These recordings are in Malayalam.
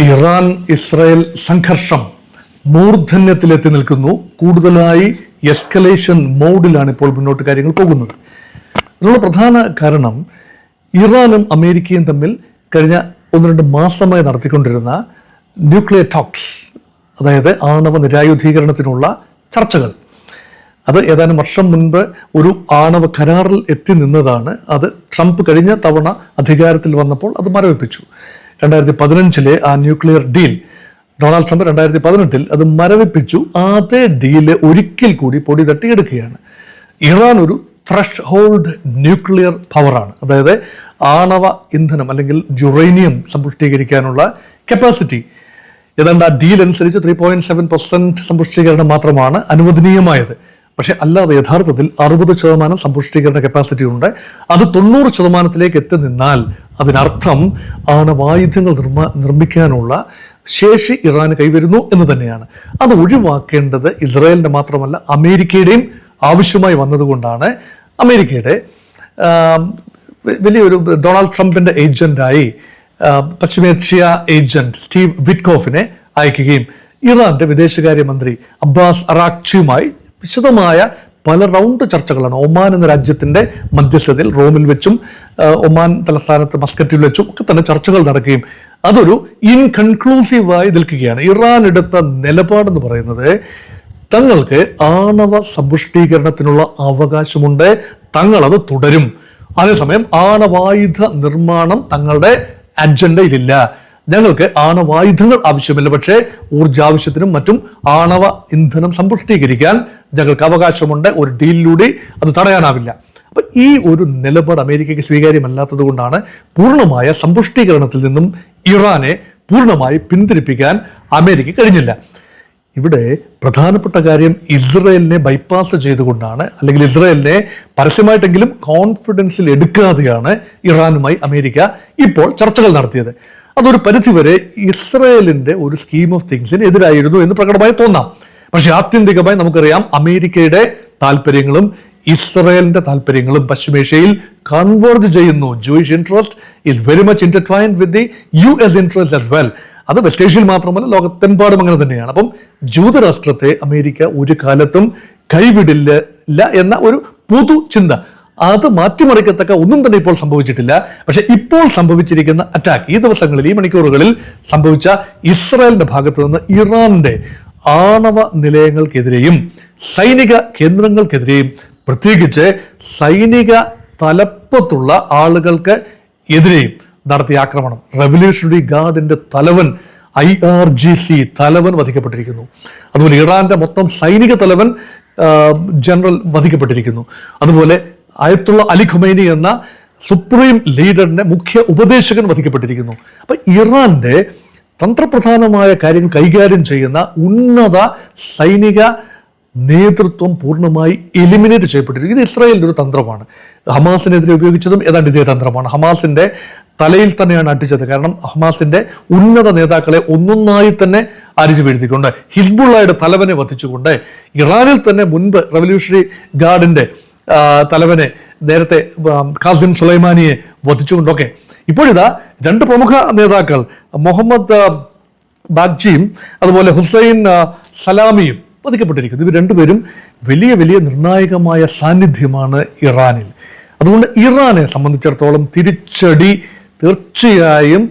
ഇറാൻ ഇസ്രായേൽ സംഘർഷം മൂർധന്യത്തിലെത്തി നിൽക്കുന്നു. കൂടുതലായി എസ്കലേഷൻ മോഡിലാണ് ഇപ്പോൾ മുന്നോട്ട് കാര്യങ്ങൾ പോകുന്നത്. അതിനുള്ള പ്രധാന കാരണം ഇറാനും അമേരിക്കയും തമ്മിൽ കഴിഞ്ഞ ഒന്ന് രണ്ട് മാസമായി നടത്തിക്കൊണ്ടിരുന്ന ന്യൂക്ലിയർ ടോക്സ് അതായത് ആണവ നിരായുധീകരണത്തിനുള്ള ചർച്ചകൾ. അത് ഏതാനും വർഷം മുൻപ് ഒരു ആണവ കരാറിൽ എത്തി നിന്നതാണ്. അത് ട്രംപ് കഴിഞ്ഞ തവണ അധികാരത്തിൽ വന്നപ്പോൾ അത് മരവിപ്പിച്ചു. രണ്ടായിരത്തി പതിനഞ്ചിലെ ആ ന്യൂക്ലിയർ ഡീൽ. ഡൊണാൾഡ് ട്രംപ് രണ്ടായിരത്തി പതിനെട്ടിൽ അത് മരവിപ്പിച്ചു. അതേ ഡീൽ ഒരിക്കൽ കൂടി പൊടി തട്ടിയെടുക്കുകയാണ്. ഇറാൻ ഒരു ഫ്രഷ് ഹോൾഡ് ന്യൂക്ലിയർ പവറാണ് അതായത് ആണവ ഇന്ധനം അല്ലെങ്കിൽ ജുറേനിയം സമ്പുഷ്ടീകരിക്കാനുള്ള കപ്പാസിറ്റി ഏതാണ്ട് ആ ഡീൽ അനുസരിച്ച് ത്രീ പോയിന്റ് സെവൻ പെർസെന്റ് സമ്പുഷ്ടീകരണം മാത്രമാണ് അനുവദനീയമായത്. പക്ഷേ അല്ലാതെ യഥാർത്ഥത്തിൽ അറുപത് ശതമാനം സമ്പുഷ്ടീകരണ കപ്പാസിറ്റി ഉണ്ട്. അത് തൊണ്ണൂറ് ശതമാനത്തിലേക്ക് എത്തി നിന്നാൽ അതിനർത്ഥം ആണവായുധങ്ങൾ നിർമ്മ നിർമ്മിക്കാനുള്ള ശേഷി ഇറാൻ കൈവരുന്നു എന്ന് തന്നെയാണ്. അത് ഒഴിവാക്കേണ്ടത് ഇസ്രായേലിന്റെ മാത്രമല്ല അമേരിക്കയുടെയും ആവശ്യമായി വന്നതുകൊണ്ടാണ് അമേരിക്കയുടെ വലിയൊരു ഡൊണാൾഡ് ട്രംപിന്റെ ഏജന്റായി പശ്ചിമേഷ്യ ഏജന്റ് സ്റ്റീവ് വിറ്റ്കോഫിനെ അയക്കുകയും ഇറാന്റെ വിദേശകാര്യമന്ത്രി അബ്ബാസ് അറാഖ്ചിയുമായി വിശദമായ പല റൗണ്ട് ചർച്ചകളാണ്. ഒമാൻ എന്ന രാജ്യത്തിന്റെ മധ്യസ്ഥതയിൽ റോമിൽ വെച്ചും ഒമാൻ തലസ്ഥാനത്ത് മസ്കറ്റിൽ വെച്ചും ഒക്കെ തന്നെ ചർച്ചകൾ നടക്കുകയും അതൊരു ഇൻകൺക്ലൂസീവായി നിൽക്കുകയാണ്. ഇറാൻ എടുത്ത നിലപാടെന്ന് പറയുന്നത് തങ്ങൾക്ക് ആണവ സമ്പുഷ്ടീകരണത്തിനുള്ള അവകാശമുണ്ട് തങ്ങളത് തുടരും. അതേസമയം ആണവായുധ നിർമ്മാണം തങ്ങളുടെ അജണ്ടയിലില്ല ഞങ്ങൾക്ക് ആണവായുധങ്ങൾ ആവശ്യമില്ല പക്ഷേ ഊർജാവശ്യത്തിനും മറ്റും ആണവ ഇന്ധനം സമ്പുഷ്ടീകരിക്കാൻ ഞങ്ങൾക്ക് അവകാശമുണ്ട്. ഒരു ഡീലിലൂടെ അത് തടയാനാവില്ല. അപ്പൊ ഈ ഒരു നിലപാട് അമേരിക്കയ്ക്ക് സ്വീകാര്യമല്ലാത്തത് കൊണ്ടാണ് പൂർണമായ സമ്പുഷ്ടീകരണത്തിൽ നിന്നും ഇറാനെ പൂർണമായി പിന്തിരിപ്പിക്കാൻ അമേരിക്ക കഴിഞ്ഞില്ല. ഇവിടെ പ്രധാനപ്പെട്ട കാര്യം ഇസ്രയേലിനെ ബൈപ്പാസ് ചെയ്തുകൊണ്ടാണ് അല്ലെങ്കിൽ ഇസ്രയേലിനെ പരസ്യമായിട്ടെങ്കിലും കോൺഫിഡൻസിൽ എടുക്കാതെയാണ് ഇറാനുമായി അമേരിക്ക ഇപ്പോൾ ചർച്ചകൾ നടത്തിയത്. അതൊരു പരിധിവരെ ഇസ്രയേലിന്റെ ഒരു സ്കീം ഓഫ് തിങ്സിന് എതിരായിരുന്നു എന്ന് പ്രകടമായി തോന്നാം. പക്ഷെ ആത്യന്തികമായി നമുക്കറിയാം അമേരിക്കയുടെ താല്പര്യങ്ങളും ഇസ്രയേലിന്റെ താല്പര്യങ്ങളും പശ്ചിമേഷ്യയിൽ കൺവേർജ് ചെയ്യുന്നു. Jewish interest is very much intertwined with the U S interest as well അത് വെസ്റ്റ് ഏഷ്യയിൽ മാത്രമല്ല ലോകത്തെമ്പാടും അങ്ങനെ തന്നെയാണ്. അപ്പം ജൂതരാഷ്ട്രത്തെ അമേരിക്ക ഒരു കാലത്തും കൈവിടില്ല എന്ന ഒരു പൊതു ചിന്ത. അത് മാറ്റിമറിക്കത്തക്ക ഒന്നും തന്നെ ഇപ്പോൾ സംഭവിച്ചിട്ടില്ല. പക്ഷെ ഇപ്പോൾ സംഭവിച്ചിരിക്കുന്ന അറ്റാക്ക് ഈ ദിവസങ്ങളിൽ ഈ മണിക്കൂറുകളിൽ സംഭവിച്ച ഇസ്രായേലിന്റെ ഭാഗത്ത് നിന്ന് ഇറാന്റെ ആണവ നിലയങ്ങൾക്കെതിരെയും സൈനിക കേന്ദ്രങ്ങൾക്കെതിരെയും പ്രത്യേകിച്ച് സൈനിക തലപ്പത്തുള്ള ആളുകൾക്ക് എതിരെയും നടത്തിയ ആക്രമണം. റെവല്യൂഷണറി ഗാർഡിന്റെ തലവൻ ഐ ആർ ജി സി തലവൻ വധിക്കപ്പെട്ടിരിക്കുന്നു. അതുപോലെ ഇറാന്റെ മൊത്തം സൈനിക തലവൻ ജനറൽ വധിക്കപ്പെട്ടിരിക്കുന്നു. അതുപോലെ അയത്തുള്ള അലി ഖുമൈനി എന്ന സുപ്രീം ലീഡറിന്റെ മുഖ്യ ഉപദേശകൻ വധിക്കപ്പെട്ടിരിക്കുന്നു. അപ്പൊ ഇറാന്റെ തന്ത്രപ്രധാനമായ കാര്യം കൈകാര്യം ചെയ്യുന്ന ഉന്നത സൈനിക നേതൃത്വം പൂർണമായി എലിമിനേറ്റ് ചെയ്യപ്പെട്ടിരിക്കുന്നു. ഇത് ഇസ്രായേലിന്റെ ഒരു തന്ത്രമാണ്. ഹമാസിനെതിരെ ഉപയോഗിച്ചതും ഏതാണ്ട് ഇതേ തന്ത്രമാണ്. ഹമാസിന്റെ തലയിൽ തന്നെയാണ് അട്ടിച്ചത് കാരണം ഹമാസിന്റെ ഉന്നത നേതാക്കളെ ഒന്നൊന്നായി തന്നെ അരിച്ചു വീഴ്ത്തിക്കൊണ്ട് ഹിസ്ബുള്ളയുടെ തലവനെ വധിച്ചുകൊണ്ട് ഇറാനിൽ തന്നെ മുൻപ് റവല്യൂഷണറി ഗാർഡിന്റെ ആ, തലവനെ നേരത്തെ ഖാസിം സുലൈമാനിയെ വധിച്ചുകൊണ്ടൊക്കെ ഇപ്പോഴിതാ രണ്ട് പ്രമുഖ നേതാക്കൾ മുഹമ്മദ് ബാഗ്ജിയും അതുപോലെ ഹുസൈൻ സലാമിയും വധിക്കപ്പെട്ടിരിക്കുന്നു. ഇവർ രണ്ടുപേരും വലിയ വലിയ നിർണായകമായ സാന്നിധ്യമാണ് ഇറാനിൽ. അതുകൊണ്ട് ഇറാനെ സംബന്ധിച്ചിടത്തോളം തിരിച്ചടി തീർച്ചയായും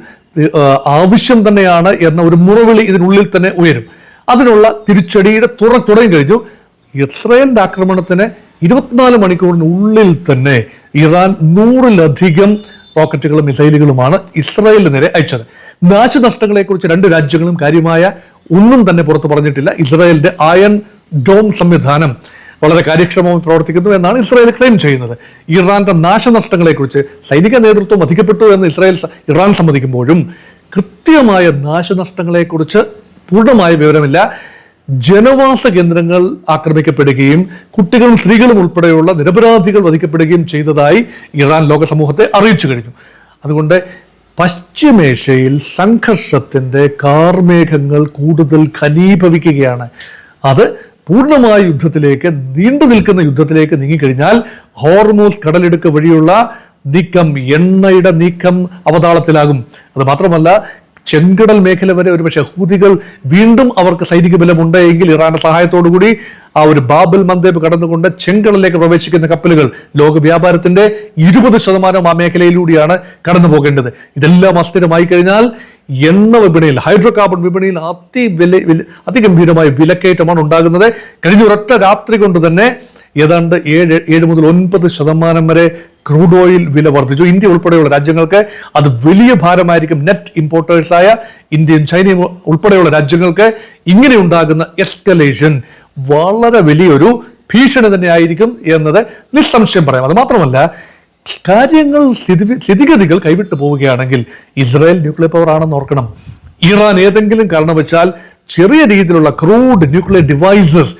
ആവശ്യം തന്നെയാണ് എന്ന ഒരു മുറവിളി ഇതിനുള്ളിൽ തന്നെ ഉയരും. അതിനുള്ള തിരിച്ചടിയുടെ തുറ തുടങ്ങി കഴിഞ്ഞു. ഇസ്രയേലിന്റെ ആക്രമണത്തിന് ഇരുപത്തിനാല് മണിക്കൂറിനുള്ളിൽ തന്നെ ഇറാൻ നൂറിലധികം റോക്കറ്റുകളും മിസൈലുകളുമാണ് ഇസ്രായേലിന് നേരെ അയച്ചത്. നാശനഷ്ടങ്ങളെക്കുറിച്ച് രണ്ട് രാജ്യങ്ങളും കാര്യമായ ഒന്നും തന്നെ പുറത്തു പറഞ്ഞിട്ടില്ല. ഇസ്രായേലിന്റെ അയൺ ഡോം സംവിധാനം വളരെ കാര്യക്ഷമമായി പ്രവർത്തിക്കുന്നു എന്നാണ് ഇസ്രായേൽ ക്ലെയിം ചെയ്യുന്നത്. ഇറാന്റെ നാശനഷ്ടങ്ങളെക്കുറിച്ച് സൈനിക നേതൃത്വം അധികപ്പെട്ടു എന്ന് ഇസ്രായേൽ ഇറാൻ സമ്മതിക്കുമ്പോഴും കൃത്യമായ നാശനഷ്ടങ്ങളെക്കുറിച്ച് പൂർണമായ വിവരമില്ല. ജനവാസ കേന്ദ്രങ്ങൾ ആക്രമിക്കപ്പെടുകയും കുട്ടികളും സ്ത്രീകളും ഉൾപ്പെടെയുള്ള നിരപരാധികൾ വധിക്കപ്പെടുകയും ചെയ്തതായി ഇറാൻ ലോക സമൂഹത്തെ അറിയിച്ചു കഴിഞ്ഞു. അതുകൊണ്ട് പശ്ചിമേഷ്യയിൽ സംഘർഷത്തിന്റെ കാർമേഘങ്ങൾ കൂടുതൽ ഖനീഭവിക്കുകയാണ് അത് പൂർണമായ യുദ്ധത്തിലേക്ക് നീണ്ടു നിൽക്കുന്ന യുദ്ധത്തിലേക്ക് നീങ്ങിക്കഴിഞ്ഞാൽ ഹോർമോസ് കടലിടുക്ക് വഴിയുള്ള നീക്കം എണ്ണയുടെ നീക്കം അവതാളത്തിലാകും. അത് മാത്രമല്ല ചെങ്കടൽ മേഖല വരെ ഒരുപക്ഷെ ഹൂതികൾ വീണ്ടും അവർക്ക് സൈനിക ബലമുണ്ട് എങ്കിൽ ഇറാന്റെ സഹായത്തോടുകൂടി ആ ഒരു ബാബൽ മന്ദേബ് കടന്നുകൊണ്ട് ചെങ്കടലിലേക്ക് പ്രവേശിക്കുന്ന കപ്പലുകൾ ലോക വ്യാപാരത്തിന്റെ ഇരുപത് ശതമാനം ആ മേഖലയിലൂടെയാണ് കടന്നു പോകേണ്ടത് ഇതെല്ലാം അസ്ഥിരമായി കഴിഞ്ഞാൽ എണ്ണ വിപണിയിൽ ഹൈഡ്രോ കാർബൺ വിപണിയിൽ അതി വില- അതിഗംഭീരമായ വിലക്കയറ്റമാണ് ഉണ്ടാകുന്നത്. കഴിഞ്ഞ ഒരൊറ്റ രാത്രി കൊണ്ട് തന്നെ ഏതാണ്ട് ഏഴ് ഏഴ് മുതൽ ഒൻപത് ശതമാനം വരെ ക്രൂഡ് ഓയിൽ വില വർദ്ധിച്ചു. ഇന്ത്യ ഉൾപ്പെടെയുള്ള രാജ്യങ്ങൾക്ക് അത് വലിയ ഭാരമായിരിക്കും നെറ്റ് ഇമ്പോർട്ടേഴ്സായ ഇന്ത്യയും ചൈനയും ഉൾപ്പെടെയുള്ള രാജ്യങ്ങൾക്ക് ഇങ്ങനെ ഉണ്ടാകുന്ന എസ്കലേഷൻ വളരെ വലിയൊരു ഭീഷണി തന്നെയായിരിക്കും എന്നത് നിസ്സംശയം പറയാം. അത് മാത്രമല്ല കാര്യങ്ങൾ സ്ഥിതി സ്ഥിതിഗതികൾ കൈവിട്ടു പോവുകയാണെങ്കിൽ ഇസ്രായേൽ ന്യൂക്ലിയർ പവർ ആണെന്ന് ഓർക്കണം. ഇറാൻ ഏതെങ്കിലും കാരണവശാൽ ചെറിയ രീതിയിലുള്ള ക്രൂഡ് ന്യൂക്ലിയർ ഡിവൈസസ്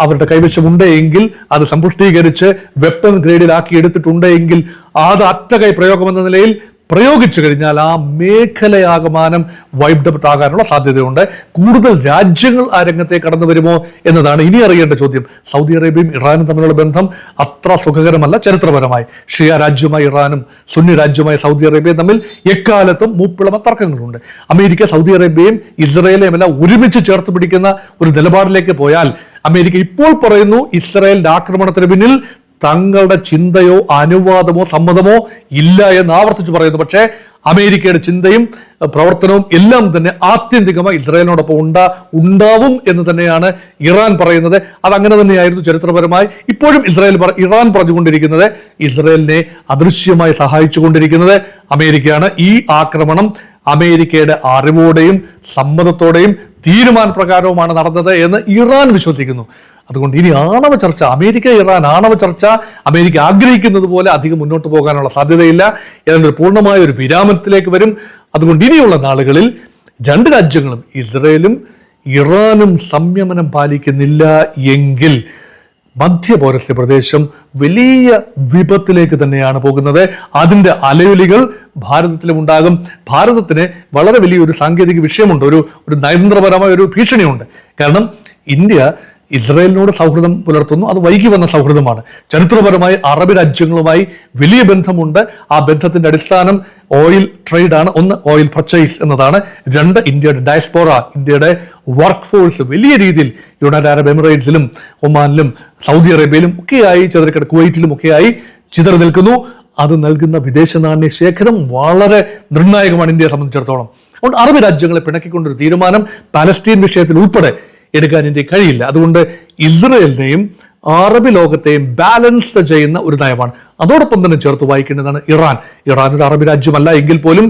അവരുടെ കൈവശമുണ്ട് എങ്കിൽ അത് സമ്പുഷ്ടീകരിച്ച് വെപ്പൺ ഗ്രേഡിലാക്കി എടുത്തിട്ടുണ്ട് എങ്കിൽ അത് അറ്റകൈ പ്രയോഗം എന്ന നിലയിൽ പ്രയോഗിച്ചു കഴിഞ്ഞാൽ ആ മേഖലയാകമാനം വൈബ്ഡ് ആകാനുള്ള സാധ്യതയുണ്ട്. കൂടുതൽ രാജ്യങ്ങൾ ആ രംഗത്തേക്ക് കടന്നു വരുമോ എന്നതാണ് ഇനി അറിയേണ്ട ചോദ്യം. സൗദി അറേബ്യയും ഇറാനും തമ്മിലുള്ള ബന്ധം അത്ര സുഖകരമല്ല ചരിത്രപരമായി. ഷിയ രാജ്യമായ ഇറാനും സുന്നി രാജ്യമായ സൗദി അറേബ്യയും തമ്മിൽ എക്കാലത്തും മൂപ്പിളമ തർക്കങ്ങളുണ്ട്. അമേരിക്ക സൗദി അറേബ്യയും ഇസ്രയേലും എല്ലാം ഒരുമിച്ച് ചേർത്ത് പിടിക്കുന്ന ഒരു നിലപാടിലേക്ക് പോയാൽ അമേരിക്ക ഇപ്പോൾ പറയുന്നു ഇസ്രായേലിന്റെ ആക്രമണത്തിന് പിന്നിൽ തങ്ങളുടെ ചിന്തയോ അനുവാദമോ സമ്മതമോ ഇല്ല എന്ന് ആവർത്തിച്ച് പറയുന്നു. പക്ഷേ അമേരിക്കയുടെ ചിന്തയും പ്രവർത്തനവും എല്ലാം തന്നെ ആത്യന്തികമായി ഇസ്രായേലിനോടൊപ്പം ഉണ്ടാ ഉണ്ടാവും എന്ന് തന്നെയാണ് ഇറാൻ പറയുന്നത്. അത് അങ്ങനെ തന്നെയായിരുന്നു ചരിത്രപരമായി ഇപ്പോഴും ഇസ്രായേൽ ഇറാൻ പറഞ്ഞുകൊണ്ടിരിക്കുന്നത്. ഇസ്രായേലിനെ അദൃശ്യമായി സഹായിച്ചുകൊണ്ടിരിക്കുന്നത് അമേരിക്കയാണ്. ഈ ആക്രമണം അമേരിക്കയുടെ അറിവോടെയും സമ്മതത്തോടെയും തീരുമാനപ്രകാരവുമാണ് നടന്നത് എന്ന് ഇറാൻ വിശ്വസിക്കുന്നു. അതുകൊണ്ട് ഇനി ആണവ ചർച്ച അമേരിക്ക ഇറാൻ ആണവ ചർച്ച അമേരിക്ക ആഗ്രഹിക്കുന്നത് പോലെ അധികം മുന്നോട്ട് പോകാനുള്ള സാധ്യതയില്ല. ഏതാണ്ട് പൂർണമായ ഒരു വിരാമത്തിലേക്ക് വരും. അതുകൊണ്ട് ഇനിയുള്ള നാളുകളിൽ രണ്ട് രാജ്യങ്ങളും ഇസ്രയേലും ഇറാനും സംയമനം പാലിക്കുന്നില്ല എങ്കിൽ മധ്യപൗരസ്ത്യ പ്രദേശം വലിയ വിപത്തിലേക്ക് തന്നെയാണ് പോകുന്നത്. അതിന്റെ അലയൊലികൾ ഭാരതത്തിലും ഉണ്ടാകും ഭാരതത്തിന് വളരെ വലിയൊരു സാങ്കേതിക വിഷയമുണ്ട്. ഒരു ഒരു നയതന്ത്രപരമായ ഒരു ഭീഷണിയുണ്ട്. കാരണം ഇന്ത്യ ഇസ്രായേലിനോട് സൗഹൃദം പുലർത്തുന്നു. അത് വൈകി വന്ന സൗഹൃദമാണ്. ചരിത്രപരമായി അറബ് രാജ്യങ്ങളുമായി വലിയ ബന്ധമുണ്ട്. ആ ബന്ധത്തിന്റെ അടിസ്ഥാനം ഓയിൽ ട്രേഡ് ആണ് ഒന്ന് ഓയിൽ പർച്ചേസ് എന്നതാണ്. രണ്ട് ഇന്ത്യയുടെ ഡയസ്പോറ ഇന്ത്യയുടെ വർക്ക് ഫോഴ്സ് വലിയ രീതിയിൽ യുണൈറ്റഡ് അറബ് എമിറേറ്റ്സിലും ഒമാനിലും സൗദി അറേബ്യയിലും ഒക്കെയായി ചെറുകിട കുവൈറ്റിലും ഒക്കെയായി ചിതറി നിൽക്കുന്നു. അത് നൽകുന്ന വിദേശ നാണ്യ ശേഖരം വളരെ നിർണായകമാണ് ഇന്ത്യയെ സംബന്ധിച്ചിടത്തോളം. അതുകൊണ്ട് അറബ് രാജ്യങ്ങളെ പിണക്കിക്കൊണ്ടൊരു തീരുമാനം പലസ്തീൻ വിഷയത്തിൽ ഉൾപ്പെടെ എടുക്കാൻ ഇന്ത്യ കഴിയില്ല. അതുകൊണ്ട് ഇസ്രയേലിനെയും അറബ് ലോകത്തെയും ബാലൻസ് ചെയ്യുന്ന ഒരു നയമാണ്. അതോടൊപ്പം തന്നെ ചേർത്ത് വായിക്കേണ്ടതാണ് ഇറാൻ. ഇറാൻ ഒരു അറബ് രാജ്യമല്ല എങ്കിൽ പോലും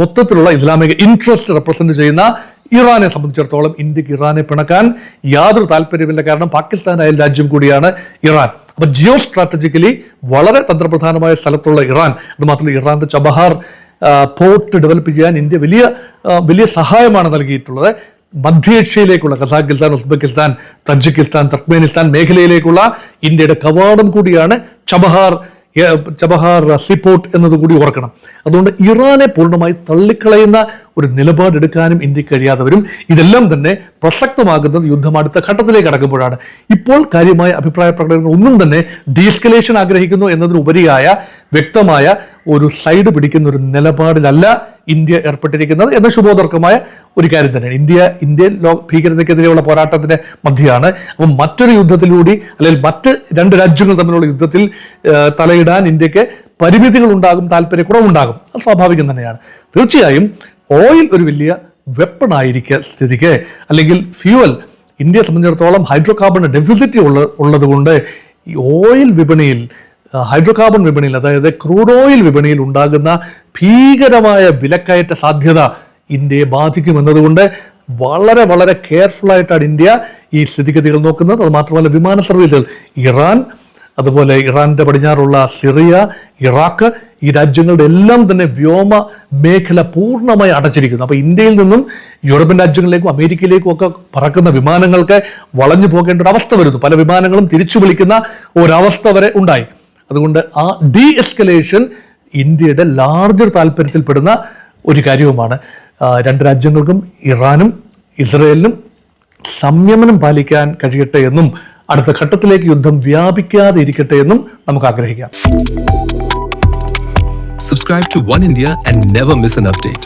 മൊത്തത്തിലുള്ള ഇസ്ലാമിക ഇൻട്രസ്റ്റ് റെപ്രസെന്റ് ചെയ്യുന്ന ഇറാനെ സംബന്ധിച്ചിടത്തോളം ഇന്ത്യയ്ക്ക് ഇറാനെ പിണക്കാൻ യാതൊരു താല്പര്യമില്ല കാരണം പാകിസ്ഥാൻ അയൽ രാജ്യം കൂടിയാണ് ഇറാൻ. അപ്പൊ ജിയോ സ്ട്രാറ്റജിക്കലി വളരെ തന്ത്രപ്രധാനമായ സ്ഥലത്തുള്ള ഇറാൻ അത് മാത്രമല്ല ചബഹാർ പോർട്ട് ഡെവലപ്പ് ചെയ്യാൻ ഇന്ത്യ വലിയ വലിയ സഹായമാണ് നൽകിയിട്ടുള്ളത്. മധ്യേഷ്യയിലേക്കുള്ള കസാഖിസ്ഥാൻ ഉസ്ബെക്കിസ്ഥാൻ തജിക്കിസ്ഥാൻ തർക്ക്മേനിസ്ഥാൻ മേഖലയിലേക്കുള്ള ഇന്ത്യയുടെ കവാടം കൂടിയാണ് ചബഹാർ. ചബഹാർ റസിപ്പോർട്ട് എന്നതുകൂടി ഓർക്കണം. അതുകൊണ്ട് ഇറാനെ പൂർണമായി തള്ളിക്കളയുന്ന ഒരു നിലപാടെടുക്കാനും ഇന്ത്യയ്ക്ക് കഴിയാതെ വരും ഇതെല്ലാം തന്നെ പ്രസക്തമാകുന്നത് യുദ്ധം അടുത്ത ഘട്ടത്തിലേക്ക് കടക്കുമ്പോഴാണ്. ഇപ്പോൾ കാര്യമായ അഭിപ്രായ പ്രകടനങ്ങൾ ഒന്നും തന്നെ ഡീസ്കലേഷൻ ആഗ്രഹിക്കുന്നു എന്നതിനുപരിയായ വ്യക്തമായ ഒരു സൈഡ് പിടിക്കുന്ന ഒരു നിലപാടിലല്ല ഇന്ത്യ ഏർപ്പെട്ടിരിക്കുന്നത് എന്ന ശുഭോദർക്കമായ ഒരു കാര്യം തന്നെയാണ്. ഇന്ത്യ ഇന്ത്യൻ ലോ ഭീകരതയ്ക്കെതിരെയുള്ള പോരാട്ടത്തിന്റെ മധ്യയാണ്. അപ്പം മറ്റൊരു യുദ്ധത്തിലൂടി അല്ലെങ്കിൽ മറ്റ് രണ്ട് രാജ്യങ്ങൾ തമ്മിലുള്ള യുദ്ധത്തിൽ തലയിടാൻ ഇന്ത്യയ്ക്ക് പരിമിതികൾ ഉണ്ടാകും താല്പര്യക്കുറവുണ്ടാകും. അത് സ്വാഭാവികം തന്നെയാണ്. തീർച്ചയായും ഓയിൽ ഒരു വലിയ വെപ്പൺ ആയിരിക്കുക സ്ഥിതിക്ക്. അല്ലെങ്കിൽ ഫ്യൂവൽ ഇന്ത്യയെ സംബന്ധിച്ചിടത്തോളം ഹൈഡ്രോ കാർബൺ ഡെഫിസിറ്റ് ഉള്ള ഉള്ളതുകൊണ്ട് ഈ ഓയിൽ വിപണിയിൽ ഹൈഡ്രോ കാർബൺ വിപണിയിൽ അതായത് ക്രൂഡ് ഓയിൽ വിപണിയിൽ ഉണ്ടാകുന്ന ഭീകരമായ വിലക്കയറ്റ സാധ്യത ഇന്ത്യയെ ബാധിക്കുമെന്നതുകൊണ്ട് വളരെ വളരെ കെയർഫുൾ ആയിട്ടാണ് ഇന്ത്യ ഈ സ്ഥിതിഗതികൾ നോക്കുന്നത്. അത് മാത്രമല്ല വിമാന സർവീസുകൾ ഇറാൻ അതുപോലെ ഇറാന്റെ പടിഞ്ഞാറുള്ള സിറിയ ഇറാഖ് ഈ രാജ്യങ്ങളുടെ എല്ലാം തന്നെ വ്യോമ മേഖല പൂർണമായി അടച്ചിരിക്കുന്നു. അപ്പോൾ ഇന്ത്യയിൽ നിന്നും യൂറോപ്യൻ രാജ്യങ്ങളിലേക്കും അമേരിക്കയിലേക്കും ഒക്കെ പറക്കുന്ന വിമാനങ്ങൾക്ക് വളഞ്ഞു പോകേണ്ട ഒരു അവസ്ഥ വരുന്നു. പല വിമാനങ്ങളും തിരിച്ചു വിളിക്കുന്ന ഒരവസ്ഥ വരെ ഉണ്ടായി. അതുകൊണ്ട് ആ ഡി എസ്കലേഷൻ ഇന്ത്യയുടെ ലാർജർ താല്പര്യത്തിൽപ്പെടുന്ന ഒരു കാര്യവുമാണ് രണ്ട് രാജ്യങ്ങൾക്കും ഇറാനും ഇസ്രയേലിനും സംയമനം പാലിക്കാൻ കഴിയട്ടെ എന്നും അടുത്ത ഘട്ടത്തിലേക്ക് യുദ്ധം വ്യാപിക്കാതെ ഇരിക്കട്ടെ എന്നും നമുക്ക് ആഗ്രഹിക്കാം Subscribe to One India and never miss an update.